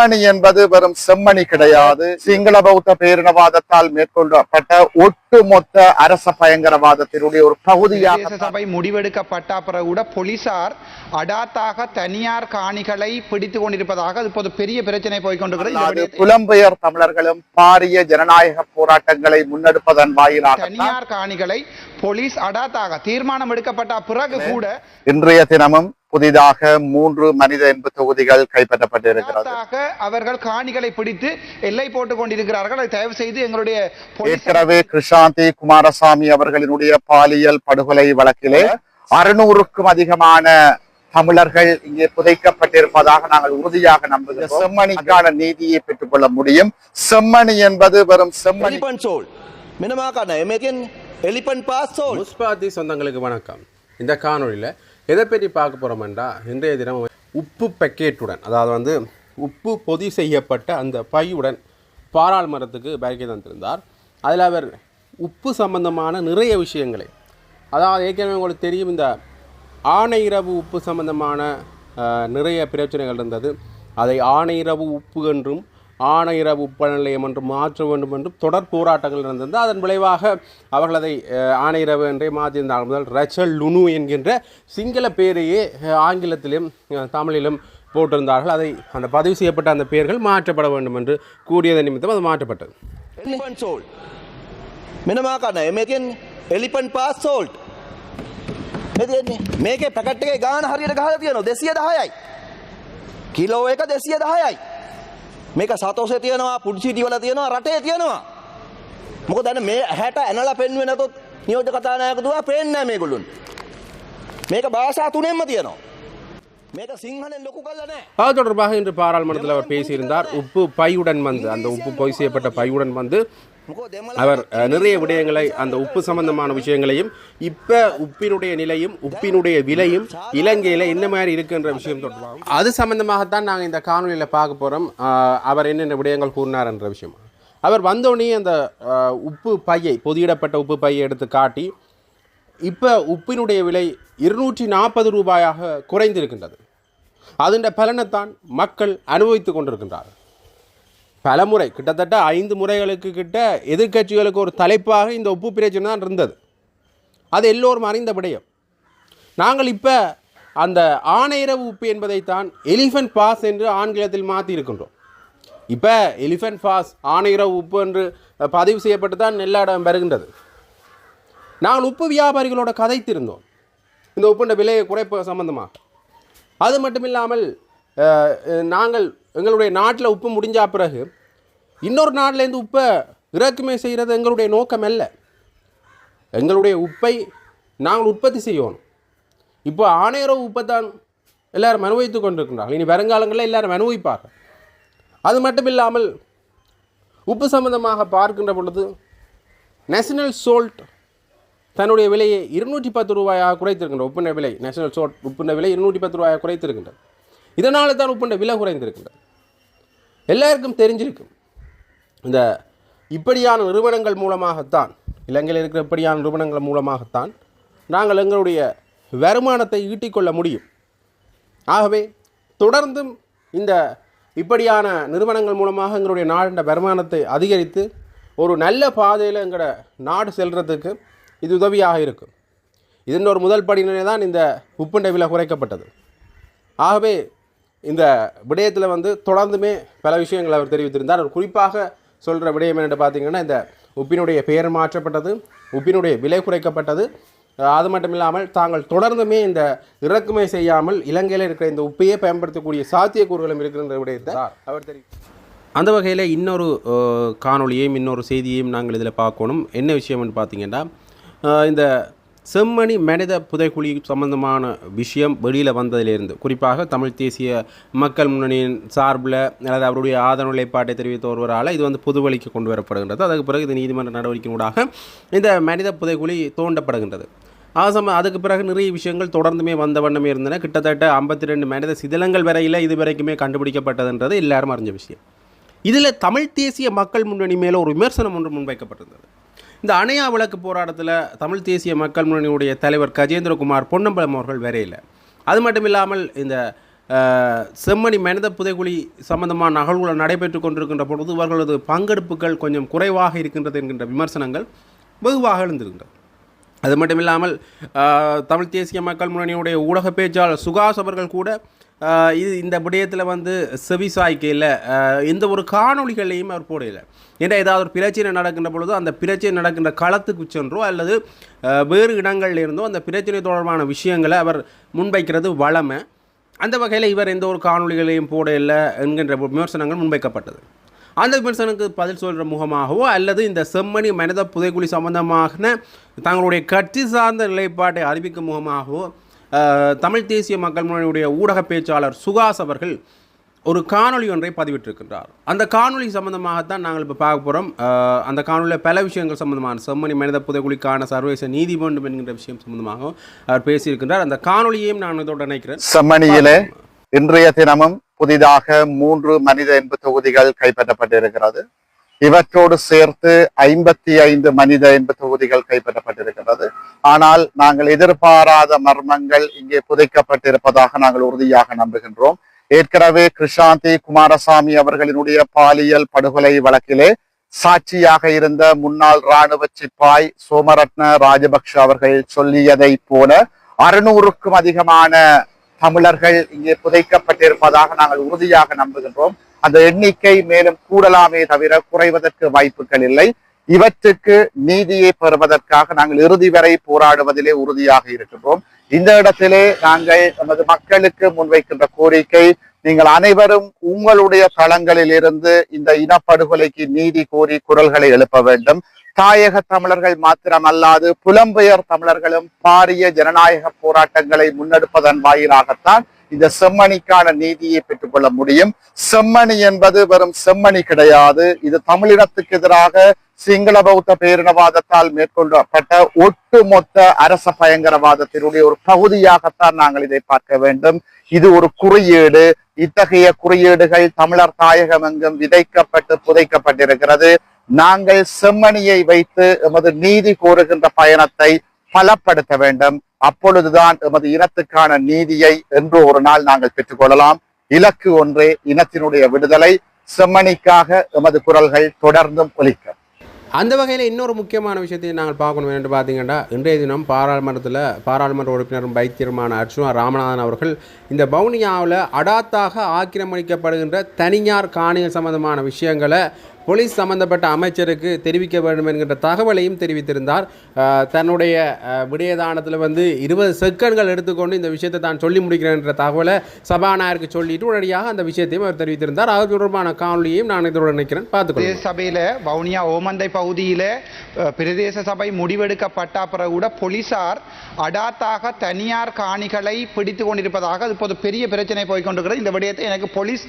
செம்மணி என்பது வெறும் செம்மணி கிடையாது. சிங்கள பௌத்த பேரினவாதத்தால் மேற்கொள்ளப்பட்ட ஒட்டுமொத்த அரச பயங்கரவாதத்தினுடைய ஒரு பகுதியாக சபை முடிவெடுக்கப்பட்ட பிறகு கூட போலீசார் அடாத்தாக தனியார் காணிகளை பிடித்துக் கொண்டிருப்பதாக இப்போது பெரிய பிரச்சனை போய்கொண்டிருக்கிறது புலம்பெயர் தமிழர்களும் பாரிய ஜனநாயக போராட்டங்களை முன்னெடுப்பதன் வாயிலாக தனியார் காணிகளை போலீஸ் அடாத்தாக தீர்மானம் எடுக்கப்பட்ட பிறகு கூட இன்றைய தினமும் புதிதாக மூன்று மனித இன்பு தொகுதிகள் கைப்பற்றப்பட்டிருக்கிறது. அவர்கள் காணிகளை பிடித்து எல்லை போட்டுக் கொண்டிருக்கிறார்கள். தயவு செய்து எங்களுடைய ஏற்கனவே கிருஷாந்தி குமாரசாமி அவர்களினுடைய பாலியல் படுகொலை வழக்கிலே அறுநூறுக்கும் அதிகமான தமிழர்கள் இங்கே புதைக்கப்பட்டிருப்பதாக நாங்கள் உறுதியாக நம்புகிறோம். செம்மணிக்கான நீதியை பெற்றுக்கொள்ள முடியும். செம்மணி என்பது வெறும் செம்மணி. சோல். சொந்தங்களுக்கு வணக்கம். இந்த காணொலியில் எதை பற்றி பார்க்க போகிறோம்டா இன்றைய தினம் உப்பு பெக்கேட்டுடன் அதாவது வந்து உப்பு பொதி செய்யப்பட்ட அந்த பையுடன் பாராளுமன்றத்துக்கு பேரிக்கை தந்திருந்தார். அதில் அவர் உப்பு சம்பந்தமான நிறைய விஷயங்களை அதாவது ஏற்கனவே உங்களுக்கு தெரியும் இந்த ஆணையிரவு உப்பு சம்பந்தமான நிறைய பிரச்சனைகள் இருந்தது. அதை ஆணையிரவு உப்பு என்றும் ஆணையிரவு உப்பு நிலையம் என்றும் மாற்ற வேண்டும் என்றும் தொடர் போராட்டங்கள் இருந்தது அதன் விளைவாக அவர்கள் அதை அஹ், ஆணையிரவு என்றே மாற்றியிருந்தார்கள் முதல் ரச்சல் லுனு என்கின்ற சிங்கள பேரையே அஹ், ஆங்கிலத்திலும் அஹ், தமிழிலும் போட்டிருந்தார்கள் அதை அந்த பதிவு செய்யப்பட்ட அந்த பெயர்கள் மாற்றப்பட வேண்டும் என்று கூறியதன் நிமித்தம் அது மாற்றப்பட்டது එලිපන් සෝල් මෙනමා කන්න එමතින් එලිපන් පාස් සෝල්ට් මේක පැකට්ගේ ගාන හරියට ගහල තියනවා දෙසිය දහයයි කිලෝ එක දෙසිය දහයයි මේක සතෝසේ තියෙනවා පුඩ්සිටිවල තියෙනවා රටේ තියෙනවා මොක දැන මේ හැට ඇනල පෙන්වෙනතුත් නියෝජ කතානායකතුවා පේෙන්නෑ මේ ගොල්ලුන් මේක භාෂා තුනෙන්ම තියෙනවා මේක සිංහලෙන් ලොකු කල්ල නෑ அது தொடர்பாக இன்று பாராளுமன்றத்தில் அவர் பேசியிருந்தார் உப்பு பையுடன் வந்து அந்த உப்பு பொய் செய்யப்பட்ட பையுடன் வந்து මොකෝ දෙමල அவர் நிறைய விடயங்களை அந்த உப்பு சம்பந்தமான விஷயங்களையும் இப்போ உப்பினுடைய நிலையும் உப்பினுடைய விலையும் இலங்கையில் என்ன மாதிரி இருக்குன்ற விஷயம் தொடர்பாக அது சம்பந்தமாகத்தான் நாங்கள் இந்த காணொலியில் பார்க்க போகிறோம் அவர் என்னென்ன விடயங்கள் கூறினார் என்ற விஷயம். அவர் வந்தோடனே அந்த உப்பு பையை பொதியிடப்பட்ட உப்பு பையை எடுத்து காட்டி இப்போ உப்பினுடைய விலை இருநூற்றி நாற்பது ரூபாயாக குறைந்திருக்கின்றது. அதன் பலனைத்தான் மக்கள் அனுபவித்துக் கொண்டிருக்கின்றார்கள். பலமுறை கிட்டத்தட்ட ஐந்து முறைகளுக்கு கிட்ட எதிர்க்கட்சிகளுக்கு ஒரு தலைப்பாக இந்த உப்பு பிரச்சனை தான் இருந்தது. அது எல்லோரும் அறிந்த விடயம். நாங்கள் இப்போ அந்த ஆணையரவு உப்பு என்பதைத்தான் எலிஃபென்ட் பாஸ் என்று ஆங்கிலத்தில் மாற்றி இருக்கின்றோம் இப்போ எலிஃபென்ட் பாஸ் ஆணையரவு உப்பு என்று பதிவு செய்யப்பட்டு தான் எல்லா இடம் வருகின்றது. நாங்கள் உப்பு வியாபாரிகளோட கதைத்திருந்தோம். இந்த உப்புண்ட விலையை குறைப்பு சம்பந்தமாக. அது மட்டும் இல்லாமல் நாங்கள் எங்களுடைய நாட்டில் உப்பு முடிஞ்சா பிறகு இன்னொரு நாட்டிலேருந்து உப்பை இறக்குமதி செய்கிறது எங்களுடைய நோக்கம் அல்ல. எங்களுடைய உப்பை நாங்கள் உற்பத்தி செய்யணும். இப்போ ஆணையரவு உப்பை தான் எல்லோரும் அனுபவித்து கொண்டிருக்கின்றார்கள். இனி வருங்காலங்களில் எல்லோரும் அனுபவிப்பார்கள். அது மட்டும் இல்லாமல் உப்பு சம்பந்தமாக பார்க்கின்ற பொழுது நேஷனல் சோல்ட் தன்னுடைய விலையை இருநூற்றி பத்து ரூபாயாக குறைத்திருக்கின்ற உப்புண்ட விலை நேஷனல் சோல்ட் உப்புண்ட விலை இருநூற்றி பத்து ரூபாயாக குறைத்திருக்கின்றது. இதனால தான் உப்புண்ட விலை குறைந்திருக்கின்றது. எல்லாருக்கும் தெரிஞ்சிருக்கும். இந்த இப்படியான நிறுவனங்கள் மூலமாகத்தான் இலங்கையில் இருக்கிற இப்படியான நிறுவனங்கள் மூலமாகத்தான் நாங்கள் எங்களுடைய வருமானத்தை ஈட்டிக்கொள்ள முடியும். ஆகவே தொடர்ந்தும் இந்த இப்படியான நிறுவனங்கள் மூலமாக எங்களுடைய நாட வருமானத்தை அதிகரித்து ஒரு நல்ல பாதையில் எங்களோட நாடு செல்கிறதுக்கு இது உதவியாக இருக்கும். இதன் ஒரு முதல் படிநிலை தான் இந்த உப்புண்டை விலை குறைக்கப்பட்டது. ஆகவே இந்த விடயத்தில் வந்து தொடர்ந்துமே பல விஷயங்கள் அவர் தெரிவித்திருந்தார். அவர் குறிப்பாக சொல்கிற விடயம் என்னென்னு பார்த்தீங்கன்னா இந்த உப்பினுடைய பெயர் மாற்றப்பட்டது உப்பினுடைய விலை குறைக்கப்பட்டது. அது மட்டும் இல்லாமல் தாங்கள் தொடர்ந்துமே இந்த இறக்குமதி செய்யாமல் இலங்கையில் இருக்கிற இந்த உப்பையே பயன்படுத்தக்கூடிய சாத்தியக்கூறுகளும் இருக்கின்ற விடயத்தை அவர் தெரிவித்தார் அந்த வகையில் இன்னொரு அஹ், காணொளியையும் இன்னொரு செய்தியையும் நாங்கள் இதில் பார்க்கணும். என்ன விஷயம்னு பார்த்தீங்கன்னா இந்த செம்மணி மனித புதைக்குழி சம்பந்தமான விஷயம் வெளியில் வந்ததிலிருந்து குறிப்பாக தமிழ் தேசிய மக்கள் முன்னணியின் சார்பில் அல்லது அவருடைய ஆதரவு நிலைப்பாட்டை தெரிவித்த ஒருவரால் இது வந்து பொதுவழிக்கு கொண்டு வரப்படுகின்றது. அதுக்கு பிறகு இது நீதிமன்ற நடவடிக்கையூடாக இந்த மனித புதைக்குழி தோண்டப்படுகின்றது. ஆசம அதுக்கு பிறகு நிறைய விஷயங்கள் தொடர்ந்துமே வந்த வண்ணமே இருந்தன. கிட்டத்தட்ட ஐம்பத்தி ரெண்டு மனித சிதிலங்கள் வரையில் இது வரைக்குமே கண்டுபிடிக்கப்பட்டதுன்றது எல்லாரும் அறிஞ்ச விஷயம். இதில் தமிழ் தேசிய மக்கள் முன்னணி மேலே ஒரு விமர்சனம் ஒன்று முன்வைக்கப்பட்டிருந்தது. இந்த அணையா விளக்கு போராட்டத்தில் தமிழ் தேசிய மக்கள் முன்னணியுடைய தலைவர் கஜேந்திரகுமார் பொன்னம்பலம் அவர்கள் வரையில் அது மட்டும் இல்லாமல் இந்த செம்மணி மனித புதைகுழி சம்பந்தமான நகழ்வுகள் நடைபெற்று கொண்டிருக்கின்ற பொழுது இவர்களது பங்கெடுப்புகள் கொஞ்சம் குறைவாக இருக்கின்றது என்கின்ற விமர்சனங்கள் வெகுவாக எழுந்திருக்கின்றது. அது மட்டும் இல்லாமல் தமிழ் தேசிய மக்கள் முன்னணியுடைய ஊடக பேச்சாளர் சுகாஸ் அவர்கள் கூட இது இந்த விடயத்தில் வந்து செவிசாய்க்கையில் எந்த ஒரு காணொலிகளையும் அவர் போடையில ஏன்னா ஏதாவது ஒரு பிரச்சனை நடக்கின்ற பொழுது அந்த பிரச்சனை நடக்கின்ற களத்துக்கு சென்றோ அல்லது வேறு இடங்களில் இருந்தோ அந்த பிரச்சனை தொடர்பான விஷயங்களை அவர் முன்வைக்கிறது வளமை. அந்த வகையில் இவர் எந்த ஒரு காணொலிகளையும் போடையில்ல என்கின்ற விமர்சனங்கள் முன்வைக்கப்பட்டது. அந்த விமர்சனத்துக்கு பதில் சொல்கிற முகமாகவோ அல்லது இந்த செம்மணி மனித புதைக்குழி சம்பந்தமாக தங்களுடைய கட்சி சார்ந்த நிலைப்பாட்டை அறிவிக்கும் முகமாகவோ தமிழ் தேசிய மக்கள் முன்னணியுடைய ஊடக பேச்சாளர் சுகாஸ் அவர்கள் ஒரு காணொளி ஒன்றை பதிவிட்டிருக்கின்றார். அந்த காணொளி சம்பந்தமாகத்தான் நாங்கள் இப்போ பார்க்க போகிறோம் அந்த காணொலியில் பல விஷயங்கள் சம்பந்தமான செம்மணி மனித புதைக்குழிக்கான சர்வதேச நீதி வேண்டும் என்கின்ற விஷயம் சம்பந்தமாக அவர் பேசியிருக்கின்றார். அந்த காணொளியையும் நான் இதோட நினைக்கிறேன் செம்மணியிலே இன்றைய தினமும் புதிதாக மூன்று மனித எண்பு தொகுதிகள் கைப்பற்றப்பட்டிருக்கிறது. இவற்றோடு சேர்த்து ஐம்பத்தி ஐந்து மனித என்ப தொகுதிகள் கைப்பற்றப்பட்டிருக்கிறது ஆனால் நாங்கள் எதிர்பாராத மர்மங்கள் இங்கே புதைக்கப்பட்டிருப்பதாக நாங்கள் உறுதியாக நம்புகின்றோம். ஏற்கனவே கிருஷாந்தி குமாரசாமி அவர்களினுடைய பாலியல் படுகொலை வழக்கிலே சாட்சியாக இருந்த முன்னாள் ராணுவ சிப்பாய் சோமரத்ன ராஜபக்ஷ அவர்கள் சொல்லியதை போல அறுநூறுக்கும் அதிகமான தமிழர்கள் இங்கே புதைக்கப்பட்டிருப்பதாக நாங்கள் உறுதியாக நம்புகின்றோம். அந்த எண்ணிக்கை மேலும் கூடலாமே தவிர குறைவதற்கு வாய்ப்புகள் இல்லை. இவற்றுக்கு நீதியை பெறுவதற்காக நாங்கள் இறுதி வரை போராடுவதிலே உறுதியாக இருக்கின்றோம். இந்த இடத்திலே நாங்கள் நமது மக்களுக்கு முன்வைக்கின்ற கோரிக்கை நீங்கள் அனைவரும் உங்களுடைய தளங்களில் இருந்து இந்த இனப்படுகொலைக்கு நீதி கோரி குரல்களை எழுப்ப வேண்டும். தாயக தமிழர்கள் மாத்திரமல்லாது புலம்பெயர் தமிழர்களும் பாரிய ஜனநாயக போராட்டங்களை முன்னெடுப்பதன் வாயிலாகத்தான் இந்த செம்மணிக்கான நீதியை பெற்றுக்கொள்ள முடியும். செம்மணி என்பது வெறும் செம்மணி கிடையாது. இது தமிழினத்துக்கு எதிராக சிங்கள பௌத்த பேரினவாதத்தால் மேற்கொள்ளப்பட்ட ஒட்டுமொத்த அரச பயங்கரவாதத்தினுடைய ஒரு பகுதியாகத்தான் நாங்கள் இதை பார்க்க வேண்டும். இது ஒரு குறியீடு. இத்தகைய குறியீடுகள் தமிழர் தாயகம் எங்கும் விதைக்கப்பட்டு புதைக்கப்பட்டிருக்கிறது. நாங்கள் செம்மணியை வைத்து எமது நீதி கோருகின்ற பயணத்தை பலப்படுத்த வேண்டும். அப்பொழுதுதான் எமது இனத்துக்கான நீதியை என்று ஒரு நாள் நாங்கள் பெற்றுக்கொள்ளலாம். இலக்கு ஒன்றே இனத்தினுடைய விடுதலை. செம்மணிக்காக எமது குரல்கள் தொடர்ந்தும் ஒலிக்கும் அந்த வகையில் இன்னொரு முக்கியமான விஷயத்தை நாங்கள் பார்க்கணும் என்று பார்த்தீங்கன்னா இன்றைய தினம் பாராளுமன்றத்தில் பாராளுமன்ற உறுப்பினரும் வைத்தியருமான அர்ச்சுனா ராமநாதன் அவர்கள் இந்த பவுனியாவில் அடாத்தாக ஆக்கிரமிக்கப்படுகின்ற தனியார் காணிகள் சம்பந்தமான விஷயங்களை போலீஸ் சம்பந்தப்பட்ட அமைச்சருக்கு தெரிவிக்க வேண்டும் என்கின்ற தகவலையும் தெரிவித்திருந்தார். தன்னுடைய விடயதானத்தில் வந்து இருபது செகண்ட்கள் எடுத்துக்கொண்டு இந்த விஷயத்தை தான் சொல்லி முடிக்கிறேன் என்ற தகவலை சபாநாயகருக்கு சொல்லிட்டு உடனடியாக அந்த விஷயத்தையும் அவர் தெரிவித்திருந்தார். அது தொடர்பான காணொலியையும் நான் இதோடு நினைக்கிறேன் பார்த்துக்கொள்ளுங்கள். சபையில் வவுனியா ஓமந்தை பகுதியில் பிரதேச சபை முடிவெடுக்கப்பட்ட பிறகு கூட போலீசார் அடாத்தாக தனியார் காணிகளை பிடித்து கொண்டிருப்பதாக அது இப்போது பெரிய பிரச்சனை போய்கொண்டிருக்கிறது இந்த விடயத்தை எனக்கு போலீஸ்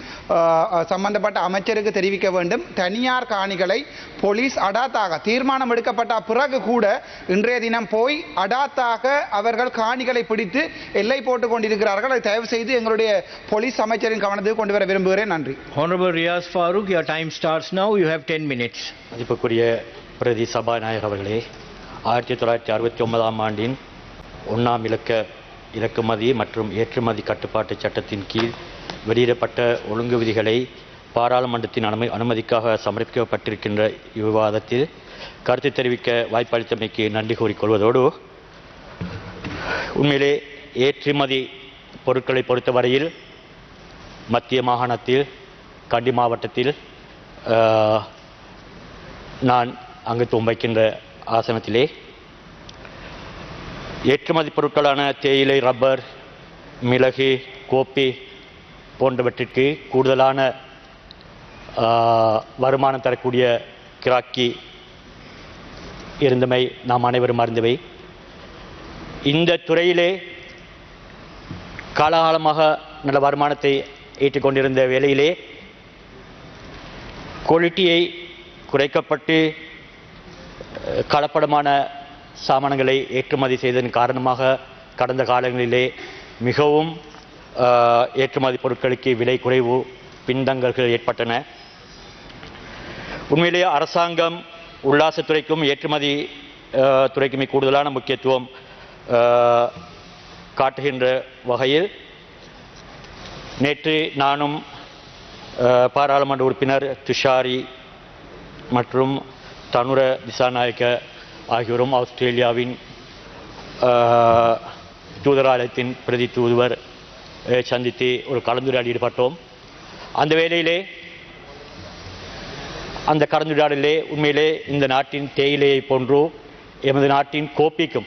சம்பந்தப்பட்ட அமைச்சருக்கு தெரிவிக்க வேண்டும். தனியார் காணிகளை போலீஸ் அடாத்தாக தீர்மானம் எடுக்கப்பட்ட பிறகு கூட இன்றைய தினம் போய் அடாத்தாக அவர்கள் காணிகளை பிடித்து எல்லை போட்டுக் கொண்டிருக்கிறார்கள் அதை தயவு செய்து எங்களுடைய போலீஸ் அமைச்சரின் கவனத்துக்கு கொண்டு வர விரும்புகிறேன் நன்றி Honorable Riaz Farooq, your time starts now. You have 10 minutes. மதிப்புக்குரிய பிரதி சபாநாயகர் அவர்களே ஆயிரத்தி தொள்ளாயிரத்தி அறுபத்தி ஒன்பதாம் ஆண்டின் ஒன்றாம் இலக்க இறக்குமதி மற்றும் ஏற்றுமதி கட்டுப்பாட்டு சட்டத்தின் கீழ் வெளியிடப்பட்ட ஒழுங்கு விதிகளை பாராளுமன்றத்தின் அனுமதி அனுமதிக்காக சமர்ப்பிக்கப்பட்டிருக்கின்ற இவ்விவாதத்தில் கருத்து தெரிவிக்க வாய்ப்பளித்தமைக்கு நன்றி கூறிக்கொள்வதோடு உண்மையிலே ஏற்றுமதி பொருட்களை பொறுத்தவரையில் மத்திய மாகாணத்தில் கண்டி மாவட்டத்தில் நான் அங்கத்துவம் வைக்கின்ற ஆசனத்திலே ஏற்றுமதி பொருட்களான தேயிலை ரப்பர் மிளகு கோப்பி போன்றவற்றிற்கு கூடுதலான வருமானம் தரக்கூடிய கிராக்கி இருந்தமை நாம் அனைவரும் அறிந்தவை. இந்த துறையிலே காலகாலமாக நல்ல வருமானத்தை ஈட்டிக் வேளையிலே குவாலிட்டியை குறைக்கப்பட்டு கலப்படமான சாமான்களை ஏற்றுமதி செய்ததன் காரணமாக கடந்த காலங்களிலே மிகவும் ஏற்றுமதி பொருட்களுக்கு விலை குறைவு பின்தங்கல்கள் ஏற்பட்டன. உண்மையிலேயே அரசாங்கம் உல்லாசத்துறைக்கும் ஏற்றுமதி துறைக்குமே கூடுதலான முக்கியத்துவம் காட்டுகின்ற வகையில் நேற்று நானும் பாராளுமன்ற உறுப்பினர் துஷாரி மற்றும் தனுர திசாநாயக்க ஆகியோரும் ஆஸ்திரேலியாவின் தூதராலயத்தின் பிரதி தூதுவர் சந்தித்து ஒரு கலந்துரையாடி ஈடுபட்டோம். அந்த வேளையிலே அந்த கலந்துரையாடலே உண்மையிலே இந்த நாட்டின் தேயிலையை போன்றோ எமது நாட்டின் கோப்பிக்கும்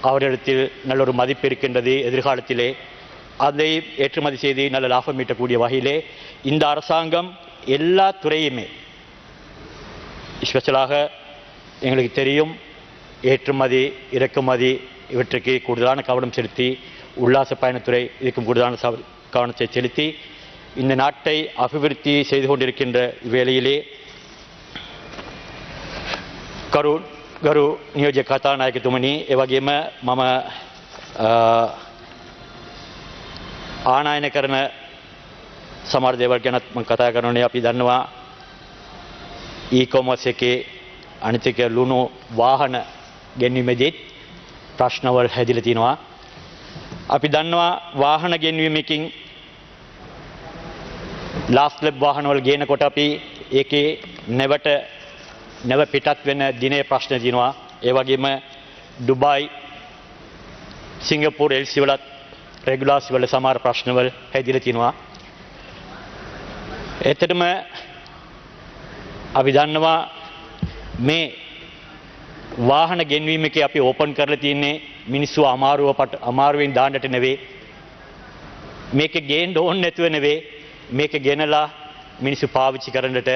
அவரிடத்தில் நல்ல ஒரு மதிப்பு இருக்கின்றது எதிர்காலத்திலே. அதை ஏற்றுமதி செய்து நல்ல லாபம் ஈட்டக்கூடிய வகையிலே இந்த அரசாங்கம் எல்லா துறையுமே ஸ்பெஷலாக எங்களுக்கு தெரியும். ஏற்றுமதி இறக்குமதி இவற்றுக்கு கூடுதலான கவனம் செலுத்தி உல்லாச பயணத்துறை இதுக்கும் கூடுதலான சவ- கவனத்தை செலுத்தி இந்த நாட்டை அபிவிருத்தி செய்து கொண்டிருக்கின்ற வேளையிலே කරු ගරු නියෝජ්‍ය කතානායකතුමනි එවගේම මම අ, ආනායන කරන සමර් දේවල් ගැනත් මම කතා කරනනේ අපි දන්නවා ඊකොමර්ස් එකේ අනිතික ලුණු වාහන ගෙන්වීමේදීත් ප්‍රශ්නවල් හැදිලා තිනවා අපි දන්නවා වාහන ගෙන්වීමකින් ලාස්ට් ලැබ් වාහනවල ගේනකොට අපි ඒකේ නැවට නැව පිටත් වෙන දිනේ ප්‍රශ්න තියෙනවා ඒ වගේම ඩුබායි සිංගප්පූර් එල්සි වලත් රෙගුලාසි වල සමහර ප්‍රශ්නවල හැදිලා තිනවා. එතටම අපි දන්නවා මේ වාහන ගෙන්වීම එකේ අපි ඕපන් කරලා තියෙන්නේ මිනිස්සු අමාරුව පට අමාරුවෙන් දාන්නට නෙවෙයි. මේක ගේන්න ඕනේ නැතුව නෙවෙයි. මේක ගෙනලා මිනිස්සු පාවිච්චි කරන්නට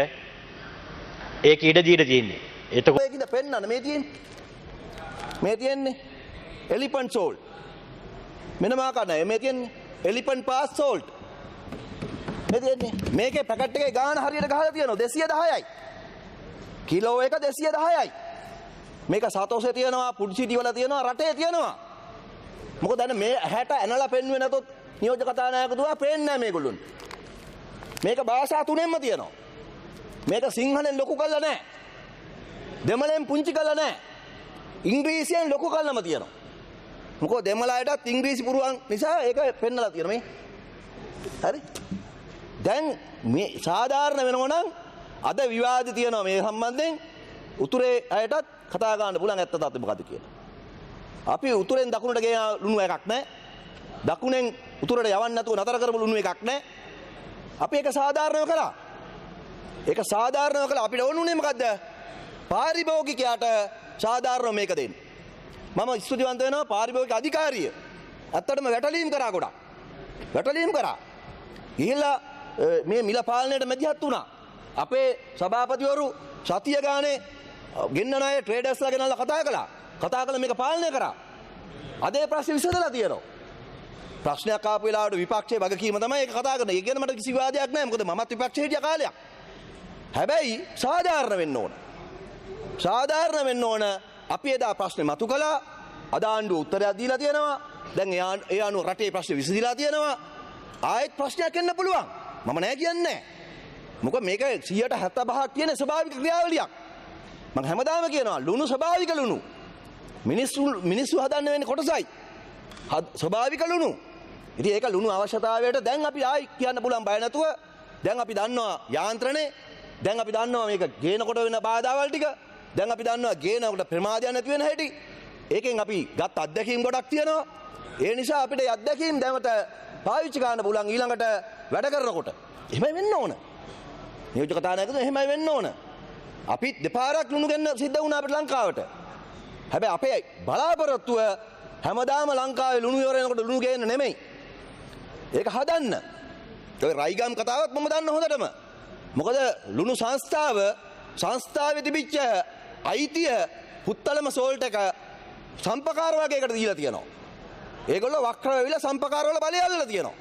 ඒක ඉඩ දීලා තියෙන්නේ. එතකොට ඒකින්ද පෙන්නන මේ තියෙන්නේ. මේ තියෙන්නේ elephant salt. මෙන්න මා කන මේ තියෙන්නේ elephant pass salt. මේ තියෙන්නේ මේකේ පැකට් එකේ ගාන හරියට ගහලා තියෙනවා 210යි. කිලෝ එක 210යි. මේක සතෝසේ තියෙනවා පුඩ්සිටි වල තියෙනවා රටේ තියෙනවා. මොකද දැන් මේ ඇහැට ඇනලා පෙන්වුවේ නැතොත් නියෝජ්‍ය කතානායකතුමා පේන්නේ නැහැ මේගොල්ලොන්. මේක භාෂා තුනෙන්ම තියෙනවා. මේක සිංහලෙන් ලොකු කල්ල නෑ. දෙමලෙන් පුංචි කල්ල නෑ. ඉංග්‍රීසියෙන් ලොකු කල්ලම තියෙනවා. මොකෝ දෙමලායටත් ඉංග්‍රීසි පුරුවන් නිසා ඒක පෙන්නලා තියෙන මේ. හරි? දැන් මේ සාධාරණ වෙනවනම් අද විවාද තියෙනවා මේ සම්බන්ධයෙන්. උතුරේ අයටත් කතා ගන්න පුළුවන් ඇත්ත තත්ත්වය මොකද්ද කියලා. අපි උතුරෙන් දකුණට ගෙන ලුණු එකක් නැහැ. දකුණෙන් උතුරට යවන්න නැතුව නතර කරපු ලුණු එකක් නැහැ. අපි ඒක සාධාරණව කළා. ඒක සාධාරණව කළා අපිට ඕන උනේ මොකද්ද? පාරිභෝගිකයාට සාධාරණව මේක දෙන්න. මම ස්තුතිවන්ත වෙනවා පාරිභෝගික අධිකාරිය. ඇත්තටම වැටලීම් කරා ගොඩක්. වැටලීම් කරා. ගිහිල්ලා අ, මේ මිල පාලනයට මැදිහත් වුණා. අපේ සභාපතිවරු සතිය ගානේ අ, ගෙන්නන අය ට්‍රේඩර්ස්ලා ගෙනල්ලා කතා කළා. කතා කළා මේක පාලනය කරා. අද ඒ ප්‍රශ්නේ විසඳලා තියෙනවා. ප්‍රශ්නයක් ආපු වෙලාවට විපක්ෂයේ වගකීම තමයි ඒක කතා කරන්නේ. ඒ ගැන මට කිසි වාදයක් නැහැ. මොකද මමත් විපක්ෂයේ හිටිය කාලයක්. හැබැයි සාධාරණ වෙන්න ඕන. සාධාරණ වෙන්න ඕන. අපි එදා ප්‍රශ්නේ මතු කළා. අද ආණ්ඩුව උත්තරයක් දීලා තියෙනවා. දැන් ඒ ආණ්ඩු- ඒ අනුව රටේ ප්‍රශ්නේ විසඳිලා තියෙනවා. ආයෙත් ප්‍රශ්නයක් එන්න පුළුවන්. මම නෑ කියන්නේ. මොකද මේක 175ක් කියන ස්වභාවික ක්‍රියාවලියක්. මම හැමදාම කියනවා ලුණු ස්වභාවික ලුණු. මිනිස්සු මිනිස්සු හදන්න වෙන්නේ කොටසයි. හද- ස්වභාවික ලුණු. ඉතින් ඒක ලුණු අවශ්‍යතාවයට දැන් අපි ආයි කියන්න පුළුවන් බය නැතුව. දැන් අපි දන්නවා යාන්ත්‍රණේ. දැන් අපි දන්නවා මේක ගේනකොට වෙන බාධාවල් ටික. දැන් අපි දන්නවා ගේනකොට ප්‍රමාදයක් නැති වෙන හැටි. ඒකෙන් අපි ගත් අත්දැකීම් ගොඩක් තියෙනවා. ඒ නිසා අපිට ඒ අත්දැකීම් දැමට පාවිච්චි කරන්න පුළුවන් ඊළඟට වැඩ කරනකොට. එහෙමයි වෙන්න ඕන. නියෝජ්‍ය කතානායකතුමා එහෙමයි වෙන්න ඕන. අපි දෙපාරක් ලුණු ගන්න සිද්ධ වුණා අපිට ලංකාවට. හැබැයි අපේ බලාපොරොත්තුව හැමදාම ලංකාවේ ලුණු ඉවරනකොට ලුණු ගේන්න නෙමෙයි. ඒක හදන්න. ඔය රයිගම් කතාවත් මම දන්න හොඳටම. මොකද ලුණු සංස්ථාව සංස්ථාවේ තිබිච්ච අයිතිය පුත්තලම සෝල්ට් එක සම්පකාර වගේකට දීලා තියෙනවා. ඒගොල්ලෝ වක්‍ර වෙවිලා සම්පකාරවල බලය අල්ලලා තියෙනවා.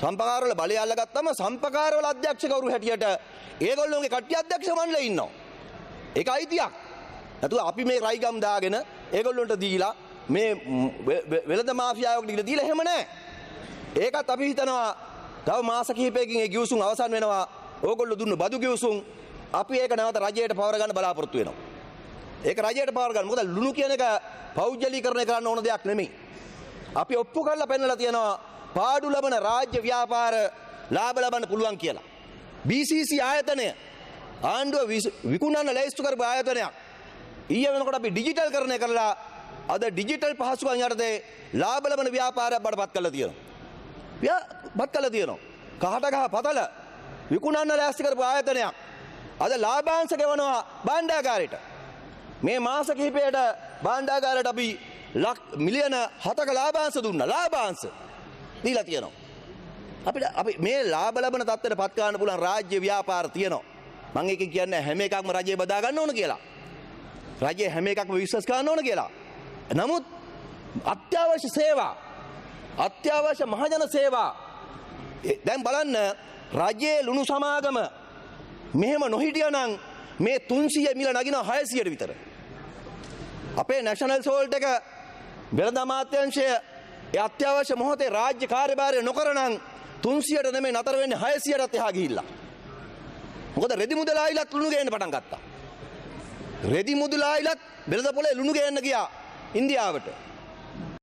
සම්පකාරවල බලය අල්ලගත්තම සම්පකාරවල අධ්‍යක්ෂ කවුරු හැටියට ඒගොල්ලෝගේ කට්ටිය අධ්‍යක්ෂ මණ්ඩලෙ ඉන්නවා. ඒක අයිතියක්. නැතුව අපි මේ රයිගම් දාගෙන ඒගොල්ලොන්ට දීලා මේ ම්, වෙ- වෙ- වෙළඳ මාෆියාවකට දීලා දීලා එහෙම නැහැ. ඒකත් අපි හිතනවා තව මාස කිහිපයකින් ඒ ගිවිසුම් අවසන් වෙනවා. ඕගොල්ලෝ දුන්න බදු ගිවිසුම් අපි ඒක නැවත රජයට පවර ගන්න බලාපොරොත්තු වෙනවා. ඒක රජයට පවර ගන්න. මොකද ලුණු කියන එක පෞද්ගලීකරණය කරන්න ඕන දෙයක් නෙමෙයි. අපි ඔප්පු කරලා පෙන්නලා තියෙනවා පාඩු ලබන රාජ්‍ය ව්‍යාපාර ලාභ ලබන්න පුළුවන් කියලා. BCC ආයතනය ආණ්ඩුව විස- විකුණන්න ලැයිස්තු කරපු ආයතනයක්. ඊය වෙනකොට අපි ඩිජිටල් කරණය කරලා අද ඩිජිටල් පහසුකම් යටතේ ලාභ ලබන ව්‍යාපාරයක් බඩපත් කරලා තියෙනවා. ව්‍යා- පත් කරලා තියෙනවා. කහට ගහ පතල විකුණන්න ලෑස්ති කරපු ආයතනයක්. අද ලාභාංශ ගෙවනවා බණ්ඩාගාරයට. මේ මාස කිහිපයට බණ්ඩාගාරයට අපි ලක් මිලියන හතක ලාභාංශ දුන්න ලාභාංශ දීලා තියෙනවා. අපිට අපි මේ ලාභ ලබන තත්ත්වයට පත් කරන්න පුළුවන් රාජ්‍ය ව්‍යාපාර තියෙනවා. මම ඒක කියන්නේ හැම එකක්ම රජය බදා ගන්න ඕන කියලා. රජය හැම එකක්ම විශ්වාස කරන්න ඕන කියලා. නමුත් අත්‍යවශ්‍ය සේවා අත්‍යවශ්‍ය මහජන සේවා ඒ- දැන් බලන්න රජයේ ලුණු සමාගම මෙහෙම නොහිටියනම් මේ 300 මිල නගිනවා 600ට විතර. අපේ නැෂනල් සෝල්ට් එක වෙළඳ අමාත්‍යංශය ඒ අත්‍යවශ්‍ය මොහොතේ රාජ්‍ය කාර්යභාරය නොකරනම් 300ට නෙමෙයි නතර වෙන්නේ 600ටත් එහා ගිහිල්ලා. මොකද රෙදි මුදලායිලත් ලුණු ගේන්න පටන් ගත්තා. රෙදි මුදලායිලත් වෙළඳ පොලේ ලුණු ගේන්න ගියා ඉන්දියාවට.